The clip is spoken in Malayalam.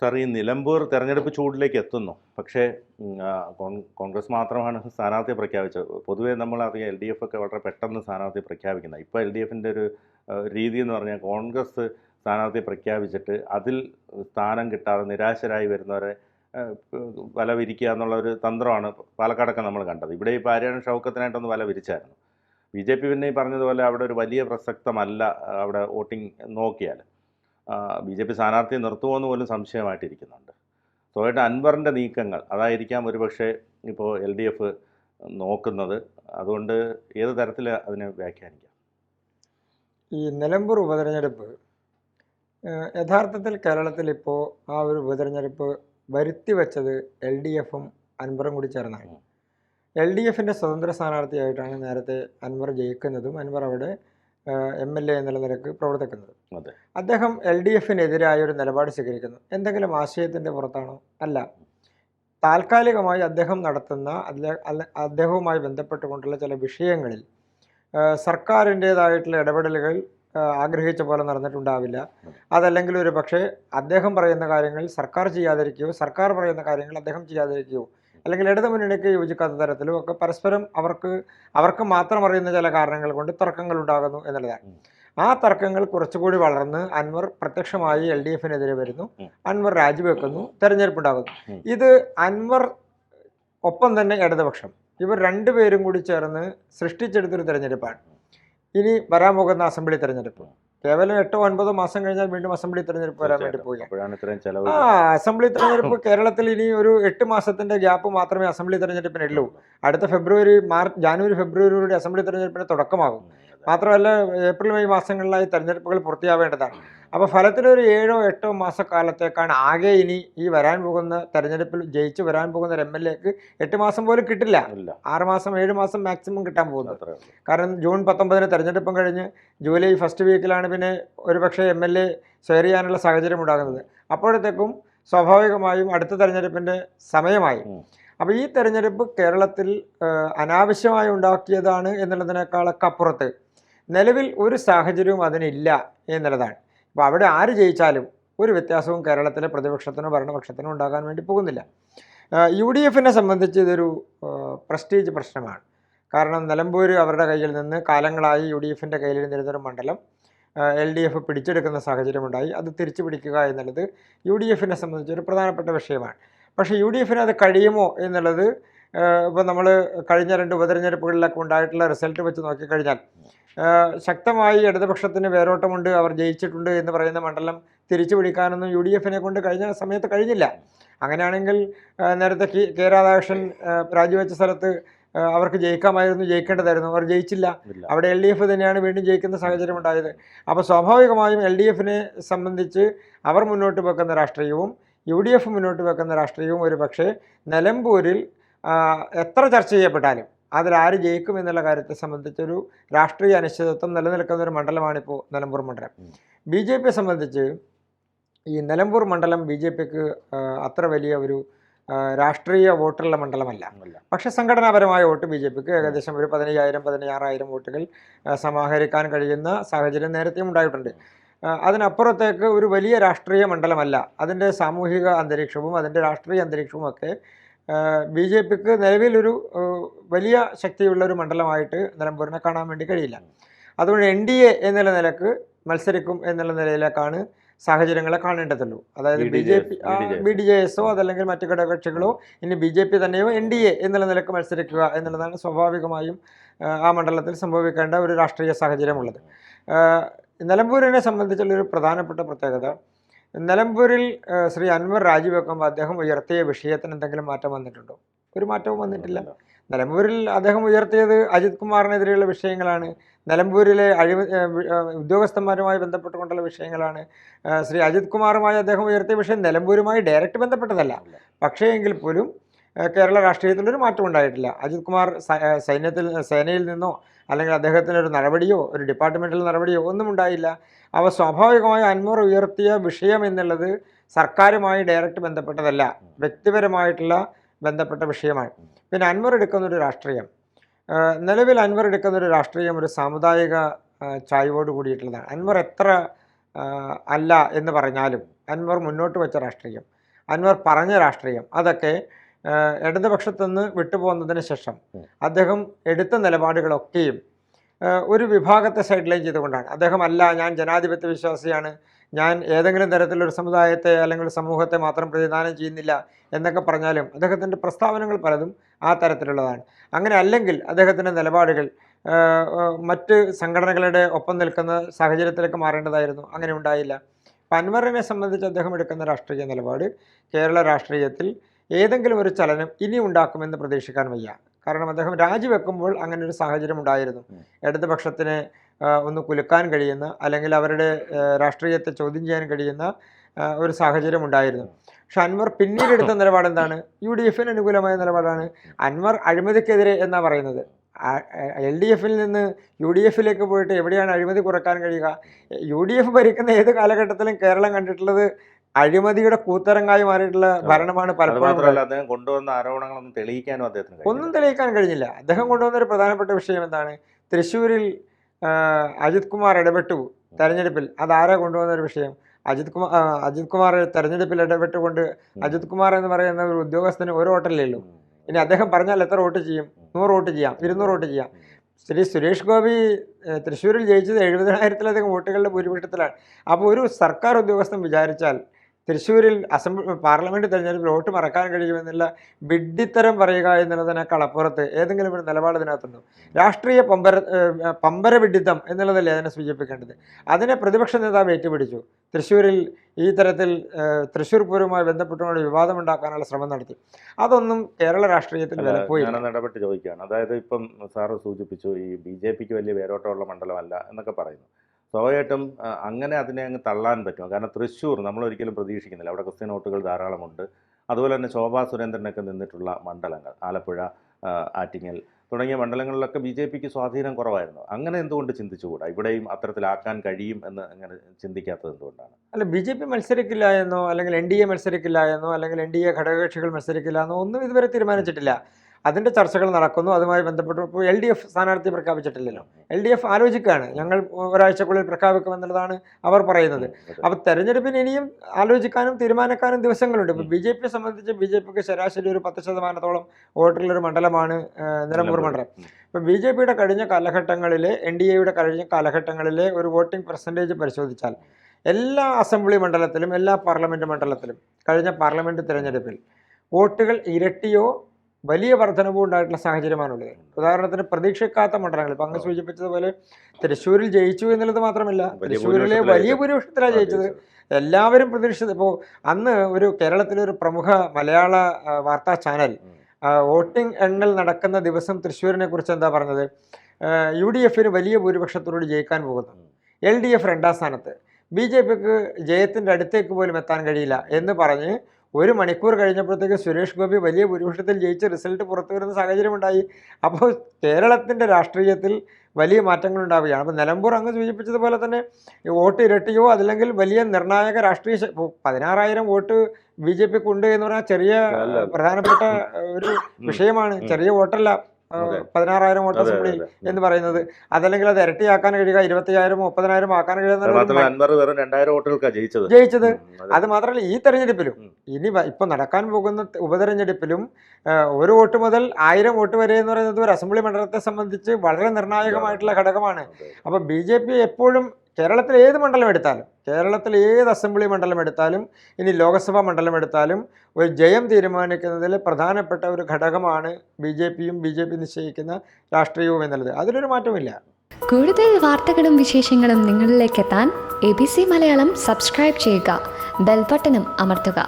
സാർ ഈ നിലമ്പൂർ തെരഞ്ഞെടുപ്പ് ചൂടിലേക്ക് എത്തുന്നു. പക്ഷേ കോൺഗ്രസ് മാത്രമാണ് സ്ഥാനാർത്ഥിയെ പ്രഖ്യാപിച്ചത്. പൊതുവേ നമ്മൾ അറിയാം എൽ ഡി എഫ് ഒക്കെ വളരെ പെട്ടെന്ന് സ്ഥാനാർത്ഥി പ്രഖ്യാപിക്കുന്നത്. ഇപ്പോൾ എൽ ഡി എഫിന്റെ ഒരു രീതി എന്ന് പറഞ്ഞാൽ കോൺഗ്രസ് സ്ഥാനാർത്ഥി പ്രഖ്യാപിച്ചിട്ട് അതിൽ സ്ഥാനം കിട്ടാതെ നിരാശരായി വരുന്നവരെ വല വിരിക്കുക എന്നുള്ള ഒരു തന്ത്രമാണ് പാലക്കാടൊക്കെ നമ്മൾ കണ്ടത്. ഇവിടെ ഈ പാര്യാണ ഷൗക്കത്തിനായിട്ടൊന്ന് വല വിരിച്ചായിരുന്നു. ബി ജെ പി പിന്നെ ഈ പറഞ്ഞതുപോലെ അവിടെ ഒരു വലിയ പ്രസക്തമല്ല അവിടെ വോട്ടിംഗ് നോക്കിയാൽ. ബി ജെ പി സ്ഥാനാർത്ഥിയെ നിർത്തുമോയെന്ന് പോലും സംശയമായിട്ടിരിക്കുന്നുണ്ട്. സ്വയമായിട്ട് അൻവറിന്റെ നീക്കങ്ങൾ അതായിരിക്കാം ഒരുപക്ഷെ ഇപ്പോൾ എൽ ഡി എഫ് നോക്കുന്നത്. അതുകൊണ്ട് ഏത് തരത്തിൽ അതിനെ വ്യാഖ്യാനിക്കാം? ഈ നിലമ്പൂർ ഉപതെരഞ്ഞെടുപ്പ് യഥാർത്ഥത്തിൽ കേരളത്തിൽ ഇപ്പോൾ ആ ഒരു ഉപതെരഞ്ഞെടുപ്പ് വരുത്തി വെച്ചത് എൽ ഡി എഫും അൻവറും കൂടി ചേർന്നാണ്. എൽ ഡി എഫിന്റെ സ്വതന്ത്ര സ്ഥാനാർത്ഥിയായിട്ടാണ് നേരത്തെ അൻവർ ജയിക്കുന്നതും. അൻവർ അവിടെ എം എൽ എ എന്നുള്ള നിലയ്ക്ക് പ്രവർത്തിക്കുന്നത്. അദ്ദേഹം എൽ ഡി എഫിനെതിരായ ഒരു നിലപാട് സ്വീകരിക്കുന്നു. എന്തെങ്കിലും ആശയത്തിന്റെ പുറത്താണോ? അല്ല. താൽക്കാലികമായി അദ്ദേഹം നടത്തുന്ന അദ്ദേഹവുമായി ബന്ധപ്പെട്ടുകൊണ്ടുള്ള ചില വിഷയങ്ങളിൽ സർക്കാരിന്റേതായിട്ടുള്ള ഇടപെടലുകൾ ആഗ്രഹിച്ച പോലെ നടന്നിട്ടുണ്ടാവില്ല. അതല്ലെങ്കിൽ ഒരു പക്ഷേ അദ്ദേഹം പറയുന്ന കാര്യങ്ങൾ സർക്കാർ ചെയ്യാതിരിക്കുകയോ സർക്കാർ പറയുന്ന കാര്യങ്ങൾ അദ്ദേഹം ചെയ്യാതിരിക്കുകയോ അല്ലെങ്കിൽ ഇടതു മുന്നണിക്ക് യോജിക്കാത്ത തരത്തിലും ഒക്കെ പരസ്പരം അവർക്ക് അവർക്ക് മാത്രം അറിയുന്ന ചില കാരണങ്ങൾ കൊണ്ട് തർക്കങ്ങൾ ഉണ്ടാകുന്നു എന്നുള്ളതാണ്. ആ തർക്കങ്ങൾ കുറച്ചുകൂടി വളർന്ന് അൻവർ പ്രത്യക്ഷമായി എൽ ഡി എഫിനെതിരെ വരുന്നു. അൻവർ രാജിവെക്കുന്നു. തെരഞ്ഞെടുപ്പ് ഉണ്ടാകുന്നു. ഇത് അൻവർ ഒപ്പം തന്നെ ഇടതുപക്ഷം. ഇവർ രണ്ടുപേരും കൂടി ചേർന്ന് സൃഷ്ടിച്ചെടുത്തൊരു തെരഞ്ഞെടുപ്പാണ്. ഇനി വരാൻ പോകുന്ന അസംബ്ലി തെരഞ്ഞെടുപ്പ്. കേവലം എട്ടോ ഒൻപതോ മാസം കഴിഞ്ഞാൽ വീണ്ടും അസംബ്ലി തെരഞ്ഞെടുപ്പ് വരാൻ വേണ്ടി പോയി ആ അസംബ്ലി തെരഞ്ഞെടുപ്പ് കേരളത്തിൽ ഇനി ഒരു എട്ട് മാസത്തിന്റെ ഗ്യാപ്പ് മാത്രമേ അസംബ്ലി തെരഞ്ഞെടുപ്പിനുള്ളൂ. അടുത്ത ഫെബ്രുവരി മാർച്ച് ജാനുവരി ഫെബ്രുവരിയോടെ അസംബ്ലി തെരഞ്ഞെടുപ്പിന് തുടക്കമാകും. മാത്രമല്ല ഏപ്രിൽ മെയ് മാസങ്ങളിലായി തെരഞ്ഞെടുപ്പുകൾ പൂർത്തിയാവേണ്ടതാണ്. അപ്പോൾ ഫലത്തിലൊരു ഏഴോ എട്ടോ മാസക്കാലത്തേക്കാണ് ആകെ ഇനി ഈ വരാൻ പോകുന്ന തെരഞ്ഞെടുപ്പിൽ ജയിച്ച് വരാൻ പോകുന്ന ഒരു എം എൽ എക്ക് എട്ട് മാസം പോലും കിട്ടില്ല. ആറുമാസം ആറ് മാസം ഏഴ് മാസം മാക്സിമം കിട്ടാൻ പോകുന്നത്. കാരണം ജൂൺ പത്തൊമ്പതിന് തെരഞ്ഞെടുപ്പും കഴിഞ്ഞ് ജൂലൈ ഫസ്റ്റ് വീക്കിലാണ് പിന്നെ ഒരുപക്ഷെ എം എൽ എ സ്വേറിയാനുള്ള സാഹചര്യം ഉണ്ടാകുന്നത്. അപ്പോഴത്തേക്കും സ്വാഭാവികമായും അടുത്ത തെരഞ്ഞെടുപ്പിന്റെ സമയമായി. അപ്പോൾ ഈ തെരഞ്ഞെടുപ്പ് കേരളത്തിൽ അനാവശ്യമായി ഉണ്ടാക്കിയതാണ് എന്നുള്ളതിനേക്കാളൊക്കെ അപ്പുറത്ത് നിലവിൽ ഒരു സാഹചര്യവും അതിനില്ല എന്നുള്ളതാണ്. അപ്പോൾ അവിടെ ആര് ജയിച്ചാലും ഒരു വ്യത്യാസവും കേരളത്തിലെ പ്രതിപക്ഷത്തിനോ ഭരണപക്ഷത്തിനോ ഉണ്ടാകാൻ വേണ്ടി പോകുന്നില്ല. യു ഡി എഫിനെ സംബന്ധിച്ച് ഇതൊരു പ്രസ്റ്റീജ് പ്രശ്നമാണ്. കാരണം നിലമ്പൂർ അവരുടെ കയ്യിൽ നിന്ന് കാലങ്ങളായി യു ഡി എഫിന്റെ കയ്യിലിരുന്നിരുന്നൊരു മണ്ഡലം എൽ ഡി എഫ് പിടിച്ചെടുക്കുന്ന സാഹചര്യമുണ്ടായി. അത് തിരിച്ചു പിടിക്കുക എന്നുള്ളത് യു ഡി എഫിനെ സംബന്ധിച്ച് ഒരു പ്രധാനപ്പെട്ട വിഷയമാണ്. പക്ഷേ യു ഡി എഫിന് അത് കഴിയുമോ എന്നുള്ളത് ഇപ്പോൾ നമ്മൾ കഴിഞ്ഞ രണ്ട് ഉപതെരഞ്ഞെടുപ്പുകളിലൊക്കെ ഉണ്ടായിട്ടുള്ള റിസൾട്ട് വെച്ച് നോക്കിക്കഴിഞ്ഞാൽ ശക്തമായി ഇടതുപക്ഷത്തിന് വേരോട്ടമുണ്ട് അവർ ജയിച്ചിട്ടുണ്ട് എന്ന് പറയുന്ന മണ്ഡലം തിരിച്ചു പിടിക്കാനൊന്നും യു ഡി എഫിനെ കൊണ്ട് കഴിഞ്ഞ സമയത്ത് കഴിഞ്ഞില്ല. അങ്ങനെയാണെങ്കിൽ നേരത്തെ കെ കെ രാധാകൃഷ്ണൻ രാജിവെച്ച സ്ഥലത്ത് അവർക്ക് ജയിക്കാമായിരുന്നു ജയിക്കേണ്ടതായിരുന്നു അവർ ജയിച്ചില്ല. അവിടെ എൽ ഡി എഫ് തന്നെയാണ് വീണ്ടും ജയിക്കുന്ന സാഹചര്യം ഉണ്ടായത് അപ്പോൾ സ്വാഭാവികമായും എൽ ഡി എഫിനെ സംബന്ധിച്ച് അവർ മുന്നോട്ട് വെക്കുന്ന രാഷ്ട്രീയവും യു ഡി എഫ് മുന്നോട്ട് വെക്കുന്ന രാഷ്ട്രീയവും ഒരു പക്ഷേ നിലമ്പൂരിൽ എത്ര ചർച്ച ചെയ്യപ്പെട്ടാലും അതിൽ ആര് ജയിക്കും എന്നുള്ള കാര്യത്തെ സംബന്ധിച്ചൊരു രാഷ്ട്രീയ അനിശ്ചിതത്വം നിലനിൽക്കുന്ന ഒരു മണ്ഡലമാണിപ്പോൾ നിലമ്പൂർ മണ്ഡലം. ബി ജെ പിയെ സംബന്ധിച്ച് ഈ നിലമ്പൂർ മണ്ഡലം ബി ജെ പിക്ക് അത്ര വലിയ ഒരു രാഷ്ട്രീയ വോട്ടുള്ള മണ്ഡലമല്ല. പക്ഷെ സംഘടനാപരമായ വോട്ട് ബി ജെ പിക്ക് ഏകദേശം ഒരു പതിനയ്യായിരം പതിനാറായിരം വോട്ടുകൾ സമാഹരിക്കാൻ കഴിയുന്ന സാഹചര്യം നേരത്തെയും ഉണ്ടായിട്ടുണ്ട്. അതിനപ്പുറത്തേക്ക് ഒരു വലിയ രാഷ്ട്രീയ മണ്ഡലമല്ല. അതിന്റെ സാമൂഹിക അന്തരീക്ഷവും അതിന്റെ രാഷ്ട്രീയ അന്തരീക്ഷവും ഒക്കെ ബി ജെ പിക്ക് നിലവിലൊരു വലിയ ശക്തിയുള്ള ഒരു മണ്ഡലമായിട്ട് നിലമ്പൂരിനെ കാണാൻ വേണ്ടി കഴിയില്ല. അതുകൊണ്ട് എൻ ഡി എ എന്നുള്ള നിലയ്ക്ക് മത്സരിക്കും എന്നുള്ള നിലയിലേക്കാണ് സാഹചര്യങ്ങളെ കാണേണ്ടതുള്ളൂ. അതായത് B J P B D J എസോ. അതല്ലെങ്കിൽ മറ്റു ഘടകകക്ഷികളോ ഇനി ബി ജെ പി തന്നെയോ എൻ ഡി എ എന്നുള്ള നിലയ്ക്ക് മത്സരിക്കുക എന്നുള്ളതാണ് സ്വാഭാവികമായും ആ, മണ്ഡലത്തിൽ സംഭവിക്കേണ്ട ഒരു രാഷ്ട്രീയ സാഹചര്യമുള്ളത്. നിലമ്പൂരിനെ സംബന്ധിച്ചുള്ള ഒരു പ്രധാനപ്പെട്ട പ്രത്യേകത നിലമ്പൂരിൽ ശ്രീ അൻവർ രാജിവെക്കുമ്പോൾ അദ്ദേഹം ഉയർത്തിയ വിഷയത്തിന് എന്തെങ്കിലും മാറ്റം വന്നിട്ടുണ്ടോ? ഒരു മാറ്റവും വന്നിട്ടില്ല. നിലമ്പൂരിൽ അദ്ദേഹം ഉയർത്തിയത് അജിത് കുമാറിനെതിരെയുള്ള വിഷയങ്ങളാണ്. നിലമ്പൂരിലെ അഴിമ ഉദ്യോഗസ്ഥന്മാരുമായി ബന്ധപ്പെട്ടുകൊണ്ടുള്ള വിഷയങ്ങളാണ്. ശ്രീ അജിത് കുമാറുമായി അദ്ദേഹം ഉയർത്തിയ വിഷയം നിലമ്പൂരുമായി ഡയറക്റ്റ് ബന്ധപ്പെട്ടതല്ല. പക്ഷേ എങ്കിൽ പോലും കേരള രാഷ്ട്രീയത്തിലൊരു മാറ്റം ഉണ്ടായിട്ടില്ല. അജിത് കുമാർ സൈന്യത്തിൽ സേനയിൽ നിന്നോ അല്ലെങ്കിൽ അദ്ദേഹത്തിന് ഒരു നടപടിയോ ഒരു ഡിപ്പാർട്ട്മെന്റൽ നടപടിയോ ഒന്നും ഉണ്ടായില്ല. അവ സ്വാഭാവികമായി അൻവർ ഉയർത്തിയ വിഷയം എന്നുള്ളത് സർക്കാരുമായി ഡയറക്റ്റ് ബന്ധപ്പെട്ടതല്ല. വ്യക്തിപരമായിട്ടുള്ള ബന്ധപ്പെട്ട വിഷയമാണ്. പിന്നെ അൻവർ എടുക്കുന്ന ഒരു രാഷ്ട്രീയം നിലവിൽ അൻവർ എടുക്കുന്ന ഒരു രാഷ്ട്രീയം ഒരു സാമുദായിക ചായ്വോട് കൂടിയിട്ടുള്ളതാണ്. അൻവർ എത്ര അല്ല എന്ന് പറഞ്ഞാലും അൻവർ മുന്നോട്ട് വെച്ച രാഷ്ട്രീയം. അൻവർ പറഞ്ഞ രാഷ്ട്രീയം. അതൊക്കെ ഇടതുപക്ഷത്തുനിന്ന് വിട്ടുപോകുന്നതിന് ശേഷം. അദ്ദേഹം എടുത്ത നിലപാടുകളൊക്കെയും ഒരു വിഭാഗത്തെ സൈഡ് ലൈൻ ചെയ്തുകൊണ്ടാണ്. അദ്ദേഹം അല്ല ഞാൻ ജനാധിപത്യ വിശ്വാസിയാണ് ഞാൻ ഏതെങ്കിലും തരത്തിലൊരു സമുദായത്തെ അല്ലെങ്കിൽ സമൂഹത്തെ മാത്രം പ്രതിദാനം ചെയ്യുന്നില്ല എന്നൊക്കെ പറഞ്ഞാലും അദ്ദേഹത്തിന്റെ പ്രസ്താവനകൾ പലതും ആ തരത്തിലുള്ളതാണ്. അങ്ങനെ അല്ലെങ്കിൽ അദ്ദേഹത്തിന്റെ നിലപാടുകൾ മറ്റ് സംഘടനകളുടെ ഒപ്പം നിൽക്കുന്ന സാഹചര്യത്തിലേക്ക് മാറേണ്ടതായിരുന്നു. അങ്ങനെ ഉണ്ടായില്ല. പൻവറിനെ സംബന്ധിച്ച് അദ്ദേഹം എടുക്കുന്ന രാഷ്ട്രീയ നിലപാട് കേരള രാഷ്ട്രീയത്തിൽ ഏതെങ്കിലും ഒരു ചലനം ഇനി ഉണ്ടാക്കുമെന്ന് പ്രതീക്ഷിക്കാൻ വയ്യ. കാരണം അദ്ദേഹം രാജിവെക്കുമ്പോൾ അങ്ങനെ ഒരു സാഹചര്യം ഉണ്ടായിരുന്നു. ഇടതുപക്ഷത്തിന് ഒന്ന് കുലുക്കാൻ കഴിയുന്ന അല്ലെങ്കിൽ അവരുടെ രാഷ്ട്രീയത്തെ ചോദ്യം ചെയ്യാൻ കഴിയുന്ന ഒരു സാഹചര്യം ഉണ്ടായിരുന്നു. പക്ഷെ അൻവർ പിന്നീട് എടുത്ത നിലപാട് എന്താണ്? യു ഡി എഫിന് അനുകൂലമായ നിലപാടാണ്. അൻവർ അഴിമതിക്കെതിരെ എന്നാണ് പറയുന്നത്? എൽ ഡി എഫിൽ നിന്ന് യു ഡി എഫിലേക്ക് പോയിട്ട് എവിടെയാണ് അഴിമതി കുറയ്ക്കാൻ കഴിയുക? യു ഡി എഫ് ഭരിക്കുന്ന ഏത് കാലഘട്ടത്തിലും കേരളം കണ്ടിട്ടുള്ളത് അഴിമതിയുടെ കൂത്തരങ്ങായി മാറിയിട്ടുള്ള ഭരണമാണ് പലപ്പോഴും അദ്ദേഹം കൊണ്ടുവന്ന ആരോപണങ്ങളൊന്നും തെളിയിക്കാനും അദ്ദേഹത്തിന് ഒന്നും തെളിയിക്കാൻ കഴിഞ്ഞില്ല. അദ്ദേഹം കൊണ്ടുവന്ന ഒരു പ്രധാനപ്പെട്ട വിഷയം എന്താണ്? തൃശ്ശൂരിൽ അജിത് കുമാർ ഇടപെട്ടു തെരഞ്ഞെടുപ്പിൽ. അതാരാ കൊണ്ടുവന്ന ഒരു വിഷയം? അജിത് കുമാർ അജിത് കുമാർ തെരഞ്ഞെടുപ്പിൽ ഇടപെട്ടുകൊണ്ട് അജിത് കുമാർ എന്ന് പറയുന്ന ഒരു ഉദ്യോഗസ്ഥന് ഒരു വോട്ടല്ലേയുള്ളൂ ഇനി അദ്ദേഹം പറഞ്ഞാൽ എത്ര വോട്ട് ചെയ്യും? നൂറ് വോട്ട് ചെയ്യാം ഇരുന്നൂറ് വോട്ട് ചെയ്യാം. ശ്രീ സുരേഷ് ഗോപി തൃശ്ശൂരിൽ ജയിച്ചത് എഴുപതിനായിരത്തിലധികം വോട്ടുകളുടെ ഭൂരിപക്ഷത്തിലാണ്. അപ്പോൾ ഒരു സർക്കാർ ഉദ്യോഗസ്ഥൻ വിചാരിച്ചാൽ തൃശ്ശൂരിൽ അസംബ്ലി പാർലമെന്റ് തെരഞ്ഞെടുപ്പിൽ വോട്ട് മറക്കാൻ കഴിയുമെന്നുള്ള വിഡ്ഢിത്തരം പറയുക എന്നുള്ളതിനേക്കാൾ അപ്പുറത്ത് ഏതെങ്കിലും ഒരു നിലപാട് ഇതിനകത്തുണ്ടോ? രാഷ്ട്രീയ പമ്പര പമ്പര വിഡ്ഢിത്തം എന്നുള്ളതല്ലേ അതിനെ സൂചിപ്പിക്കേണ്ടത്. അതിനെ പ്രതിപക്ഷ നേതാവ് ഏറ്റുപിടിച്ചു. തൃശ്ശൂരിൽ ഈ തരത്തിൽ തൃശ്ശൂർ പൂരവുമായി ബന്ധപ്പെട്ടുകൊണ്ട് വിവാദമുണ്ടാക്കാനുള്ള ശ്രമം നടത്തി. അതൊന്നും കേരള രാഷ്ട്രീയത്തിൽ ഞാനൊന്ന് ഇടപെട്ട് ചോദിക്കുകയാണ്. അതായത് ഇപ്പം സാറ് സൂചിപ്പിച്ചു ഈ ബി ജെ പിക്ക് വലിയ വേരോട്ടമുള്ള മണ്ഡലമല്ല എന്നൊക്കെ പറയുന്നു. സ്വാഭാവികമായിട്ടും അങ്ങനെ അതിനെ അങ്ങ് തള്ളാൻ പറ്റും. കാരണം തൃശ്ശൂർ നമ്മൾ ഒരിക്കലും പ്രതീക്ഷിക്കുന്നില്ല. അവിടെ ക്രിസ്ത്യൻ വോട്ടുകൾ ധാരാളമുണ്ട്. അതുപോലെ തന്നെ ശോഭാ സുരേന്ദ്രനൊക്കെ നിന്നിട്ടുള്ള മണ്ഡലങ്ങൾ ആലപ്പുഴ ആറ്റിങ്ങൽ തുടങ്ങിയ മണ്ഡലങ്ങളിലൊക്കെ ബി ജെ പിക്ക് സ്വാധീനം കുറവായിരുന്നു. അങ്ങനെ എന്തുകൊണ്ട് ചിന്തിച്ചുകൂടാ? ഇവിടെയും അത്തരത്തിലാക്കാൻ കഴിയും എന്ന് അങ്ങനെ ചിന്തിക്കാത്തത് എന്തുകൊണ്ടാണ്? അല്ല ബി ജെ പി മത്സരിക്കില്ല എന്നോ അല്ലെങ്കിൽ എൻ ഡി എ മത്സരിക്കില്ല എന്നോ അല്ലെങ്കിൽ എൻ ഡി എ ഘടകകക്ഷികൾ മത്സരിക്കില്ല എന്നോ ഒന്നും ഇതുവരെ തീരുമാനിച്ചിട്ടില്ല. അതിന്റെ ചർച്ചകൾ നടക്കുന്നു. അതുമായി ബന്ധപ്പെട്ട് ഇപ്പോൾ എൽ ഡി എഫ് സ്ഥാനാർത്ഥി പ്രഖ്യാപിച്ചിട്ടില്ലല്ലോ. എൽ ഡി എഫ് ആലോചിക്കുകയാണ്. ഞങ്ങൾ ഒരാഴ്ചക്കുള്ളിൽ പ്രഖ്യാപിക്കുമെന്നുള്ളതാണ് അവർ പറയുന്നത്. അപ്പോൾ തെരഞ്ഞെടുപ്പിന് ഇനിയും ആലോചിക്കാനും തീരുമാനിക്കാനും ദിവസങ്ങളുണ്ട്. ഇപ്പോൾ ബി ജെ പിയെ സംബന്ധിച്ച് ബി ജെ പിക്ക് ശരാശരി ഒരു പത്ത് ശതമാനത്തോളം വോട്ടുള്ളൊരു മണ്ഡലമാണ് നിലമ്പൂർ മണ്ഡലം. ഇപ്പോൾ ബി ജെ പിയുടെ കഴിഞ്ഞ കാലഘട്ടങ്ങളിലെ എൻ ഡി എയുടെ കഴിഞ്ഞ കാലഘട്ടങ്ങളിലെ ഒരു വോട്ടിംഗ് പെർസെന്റേജ് പരിശോധിച്ചാൽ എല്ലാ അസംബ്ലി മണ്ഡലത്തിലും എല്ലാ പാർലമെന്റ് മണ്ഡലത്തിലും കഴിഞ്ഞ പാർലമെന്റ് തിരഞ്ഞെടുപ്പിൽ വോട്ടുകൾ ഇരട്ടിയോ വലിയ വർധനവും ഉണ്ടായിട്ടുള്ള സാഹചര്യമാണുള്ളത്. ഉദാഹരണത്തിന് പ്രതീക്ഷിക്കാത്ത മണ്ഡലങ്ങൾ ഇപ്പം അങ്ങ് സൂചിപ്പിച്ചതുപോലെ തൃശ്ശൂരിൽ ജയിച്ചു എന്നുള്ളത് മാത്രമല്ല തൃശ്ശൂരിലെ വലിയ ഭൂരിപക്ഷത്തിലാണ് ജയിച്ചത്. എല്ലാവരും പ്രതീക്ഷിച്ചത്. ഇപ്പോൾ അന്ന് ഒരു കേരളത്തിലെ ഒരു പ്രമുഖ മലയാള വാർത്താ ചാനൽ വോട്ടിംഗ് എണ്ണൽ നടക്കുന്ന ദിവസം തൃശ്ശൂരിനെ കുറിച്ച് എന്താ പറഞ്ഞത്? യു ഡി എഫിന് വലിയ ഭൂരിപക്ഷത്തോട് ജയിക്കാൻ പോകുന്നു. എൽ ഡി എഫ് രണ്ടാം സ്ഥാനത്ത്. ബി ജെ പിക്ക് ജയത്തിന്റെ അടുത്തേക്ക് പോലും എത്താൻ കഴിയില്ല എന്ന് പറഞ്ഞ് ഒരു മണിക്കൂർ കഴിഞ്ഞപ്പോഴത്തേക്ക് സുരേഷ് ഗോപി വലിയ ഭൂരിപക്ഷത്തിൽ ജയിച്ച് റിസൾട്ട് പുറത്തു വരുന്ന സാഹചര്യമുണ്ടായി. അപ്പോൾ കേരളത്തിന്റെ രാഷ്ട്രീയത്തിൽ വലിയ മാറ്റങ്ങൾ ഉണ്ടാവുകയാണ്. അപ്പോൾ നിലമ്പൂർ അങ്ങ് സൂചിപ്പിച്ചതുപോലെ തന്നെ വോട്ട് ഇരട്ടിയോ അതല്ലെങ്കിൽ വലിയ നിർണായക രാഷ്ട്രീയ പതിനാറായിരം വോട്ട് ബി ജെ പിക്ക് ഉണ്ട് എന്ന് പറഞ്ഞാൽ ചെറിയ. പ്രധാനപ്പെട്ട ഒരു വിഷയമാണ്. ചെറിയ വോട്ടല്ല. പതിനാറായിരം വോട്ട്. എന്ന് പറയുന്നത്. അതല്ലെങ്കിൽ അത് ഇരട്ടിയാക്കാൻ കഴിയുക ഇരുപത്തിയായിരം മുപ്പതിനായിരം ആക്കാൻ കഴിയുക ജയിച്ചത്. അത്. മാത്രമല്ല ഈ തെരഞ്ഞെടുപ്പിലും ഇനി ഇപ്പൊ നടക്കാൻ പോകുന്ന ഉപതെരഞ്ഞെടുപ്പിലും ഒരു വോട്ട് മുതൽ ആയിരം വോട്ട് വരെ എന്ന് പറയുന്നത് ഒരു അസംബ്ലി മണ്ഡലത്തെ സംബന്ധിച്ച് വളരെ നിർണായകമായിട്ടുള്ള ഘടകമാണ്. അപ്പൊ ബി ജെ പി എപ്പോഴും കേരളത്തിൽ ഏത് മണ്ഡലം എടുത്താലും കേരളത്തിൽ ഏത് അസംബ്ലി മണ്ഡലം എടുത്താലും ഇനി ലോക്സഭാ മണ്ഡലം എടുത്താലും ഒരു ജയം തീരുമാനിക്കുന്നതിൽ പ്രധാനപ്പെട്ട ഒരു ഘടകമാണ് ബി ജെ പിയും ബി ജെ പി നിശ്ചയിക്കുന്ന രാഷ്ട്രീയവും എന്നുള്ളത്. അതിലൊരു മാറ്റമില്ല കൂടുതൽ വാർത്തകളും വിശേഷങ്ങളും നിങ്ങളിലേക്ക് എത്താൻ A B C Malayalam subscribe ചെയ്യുക ബെൽബട്ടനും അമർത്തുക.